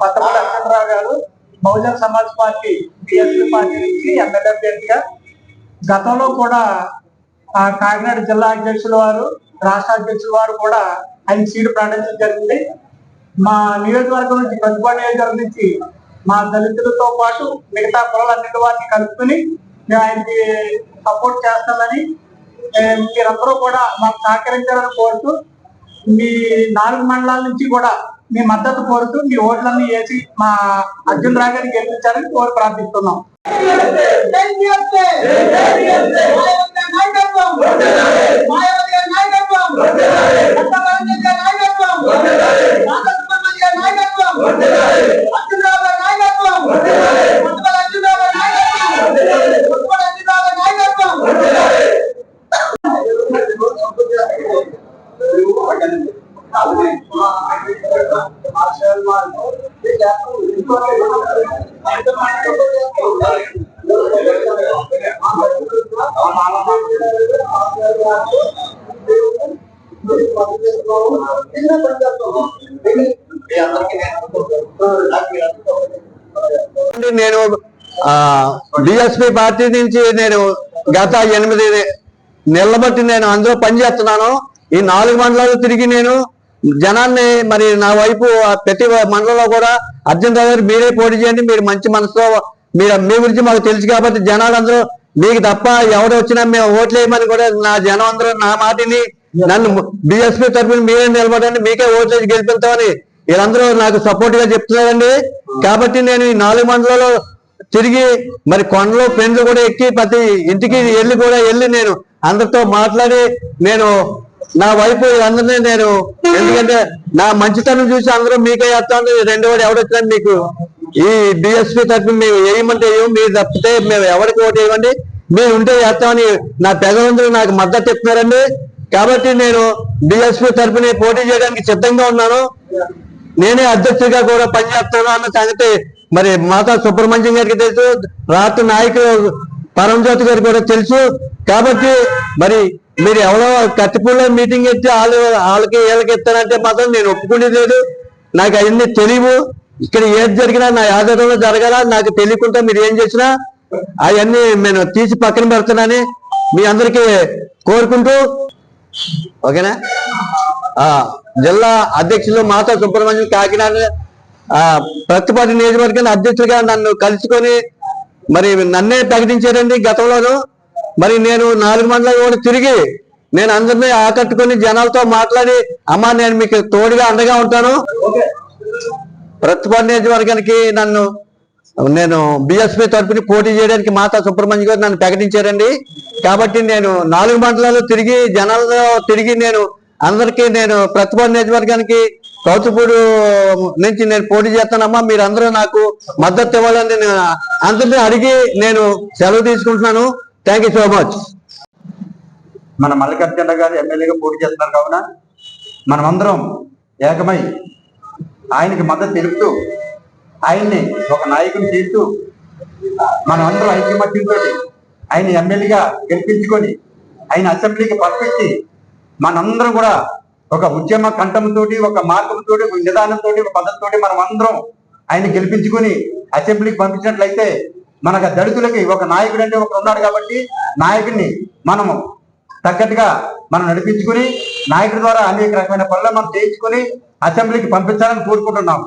పట్టమూడి అచ్చెంద్రరావు గారు Bahujan Samaj party BSP party నుంచి MLA అభ్యర్థిగా. గతంలో కూడా ఆ కాకినాడ జిల్లా అధ్యక్షుల వారు రాష్ట్ర అధ్యక్షుల వారు కూడా ఆయన సీటు ప్రకటించడం జరిగింది. మా నియోజకవర్గం నుంచి ప్రతిపాడు నియోజకవర్గం నుంచి మా దళితులతో పాటు మిగతా కులాలన్నిటి వారిని కలుపుకొని మేము ఆయనకి సపోర్ట్ చేస్తామని మీరందరూ కూడా మాకు సహకరించాలని కోరుతూ మీ నాలుగు మండలాల నుంచి కూడా మీ మద్దతు కోరుతూ మీ ఓట్లన్నీ వేసి మా అర్జున్ రావు గారిని గెలిపించాలని కోరి ప్రార్థిస్తున్నాం. అంటే నేను బిఎస్పి పార్టీ నుంచి నేను గత ఎనిమిది నెలల బట్టి నేను అందులో పనిచేస్తున్నాను. ఈ నాలుగు మండలాలు తిరిగి నేను జనాన్ని మరి నా వైపు ప్రతి మండలంలో కూడా అర్జున్ రావు గారు మీరే పోటీ చేయండి మీరు మంచి మనసుతో మీరు మీ గురించి మాకు తెలుసు కాబట్టి జనాలందరూ మీకు తప్ప ఎవరు వచ్చినా మేము ఓట్లు వేయమని కూడా నా జనం అందరూ నా మాటిని నన్ను బిఎస్పీ తరఫున మీరే నిలబడండి మీకే ఓట్లు వేసి గెలిపిస్తామని వీళ్ళందరూ నాకు సపోర్ట్గా చెప్తున్నారండి. కాబట్టి నేను ఈ నాలుగు మండలాలు తిరిగి మరి కొండలు పెండ్లు కూడా ఎక్కి ప్రతి ఇంటికి వెళ్ళి కూడా వెళ్ళి నేను అందరితో మాట్లాడి నేను నా వైపు అందరినీ నేను ఎందుకంటే నా మంచితనం చూసి అందరూ మీకే వేస్తాను రెండో వాడు ఎవడొచ్చినా మీకు ఈ బిఎస్పి తరఫున మేము వేయమంటే ఏమో మీరు తప్పితే మేము ఎవరికి ఓటు వేయమండి. మీరు ఉంటే వేస్తామని నా పెద్దలందరూ నాకు మద్దతు చెప్పినారండి. కాబట్టి నేను బిఎస్పీ తరఫున పోటీ చేయడానికి సిద్ధంగా ఉన్నాను. నేనే అధ్యక్షుడిగా కూడా పనిచేస్తాను అన్న సంగతి మరి మాతా సుబ్రహ్మణ్యం గారికి తెలుసు. రాష్ట్ర నాయకులు పరంజ్యోతి గారికి కూడా తెలుసు. కాబట్టి మరి మీరు ఎవరో కత్తిపూడిలో మీటింగ్ ఇచ్చి వాళ్ళు వాళ్ళకి వీళ్ళకి ఇస్తానంటే మాత్రం నేను ఒప్పుకునేది లేదు. నాకు అవన్నీ తెలియవు. ఇక్కడ ఏది జరిగినా నా ఆధారంలో జరగాల నాకు తెలియకుండా మీరు ఏం చేసినా అవన్నీ నేను తీసి పక్కన పెడతానని మీ అందరికీ కోరుకుంటూ ఓకేనా? ఆ జిల్లా అధ్యక్షులు మాతా సుబ్రహ్మణ్యం కాకినాడ ప్రతిపాటి నియోజకవర్గాన్ని అధ్యక్షుడిగా నన్ను కలుసుకొని మరి నన్నే ప్రకటించారండి గతంలోనూ. మరి నేను నాలుగు మండలాలు కూడా తిరిగి నేను అందరినీ ఆకట్టుకొని జనాలతో మాట్లాడి అమ్మా నేను మీకు తోడుగా అండగా ఉంటాను. ప్రతిపాటి నియోజకవర్గానికి నన్ను నేను బిఎస్పీ తరపున పోటీ చేయడానికి మాతా సుబ్రహ్మణ్యం గారు నన్ను ప్రకటించారండి. కాబట్టి నేను నాలుగు మండలాలు తిరిగి జనాలతో తిరిగి నేను అందరికీ నేను ప్రతిభ నియోజకవర్గానికి కౌతుపూడు నుంచి నేను పోటీ చేస్తానమ్మా. మీరు అందరూ నాకు మద్దతు ఇవ్వాలని నేను అందరినీ అడిగి నేను సెలవు తీసుకుంటున్నాను. థ్యాంక్ యూ సో మచ్ మన మల్లికార్జున గారు ఎమ్మెల్యేగా పోటీ చేస్తున్నారు కావున మనమందరం ఏకమై ఆయనకి మద్దతు తెలుపుతూ ఆయన్ని ఒక నాయకుని చేస్తూ మనమందరం ఐక్యమత్యంతో ఆయన ఎమ్మెల్యేగా గెలిపించుకొని ఆయన అసెంబ్లీకి పంపించి మనందరం కూడా ఒక ఉద్యమ కంఠంతో ఒక మార్గంతో ఒక నిదానంతో ఒక పద్ధతితో మనం అందరం ఆయన గెలిపించుకొని అసెంబ్లీకి పంపించినట్లయితే మనకు దళితులకి ఒక నాయకుడు అంటే ఒకడు ఉన్నాడు కాబట్టి నాయకుడిని మనము తగ్గట్టుగా మనం నడిపించుకుని నాయకుడి ద్వారా అనేక రకమైన పనులు మనం చేయించుకుని అసెంబ్లీకి పంపించాలని కోరుకుంటున్నాం